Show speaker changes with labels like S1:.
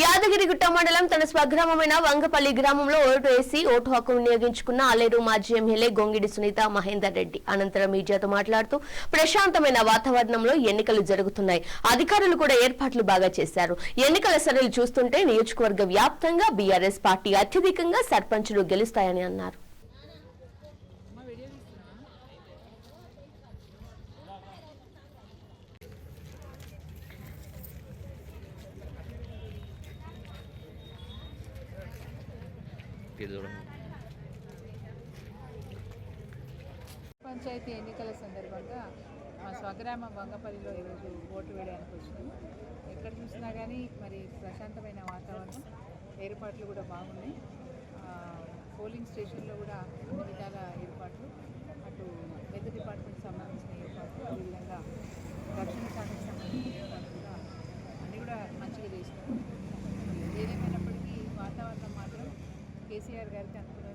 S1: యాదగిరిగుట్ట మండలం తన స్వగ్రామమైన వంగపల్లి గ్రామంలో ఓటు వేసి ఓటు హక్కు వినియోగించుకున్న ఆలేరు మాజీ ఎమ్మెల్యే గొంగిడి సునీత మహేందర్ రెడ్డి. అనంతరం మీడియాతో మాట్లాడుతూ ప్రశాంతమైన వాతావరణంలో ఎన్నికలు జరుగుతున్నాయి. అధికారులు కూడా ఏర్పాట్లు బాగా చేశారు. ఎన్నికల సరళి చూస్తుంటే నియోజకవర్గ వ్యాప్తంగా బీఆర్ఎస్ పార్టీ అత్యధికంగా సర్పంచులు గెలుస్తాయని అన్నారు.
S2: పంచాయతీ ఎన్నికల సందర్భంగా మా స్వగ్రామం వంగపల్లిలో ఈరోజు ఓటు వేయడానికి వచ్చినాము ఎక్కడ చూసినా కానీ మరి ప్రశాంతమైన వాతావరణం ఏర్పాట్లు కూడా బాగున్నాయి. పోలింగ్ స్టేషన్లో కూడా అన్ని విధాల ఏర్పాట్లు Jessie Argarcán.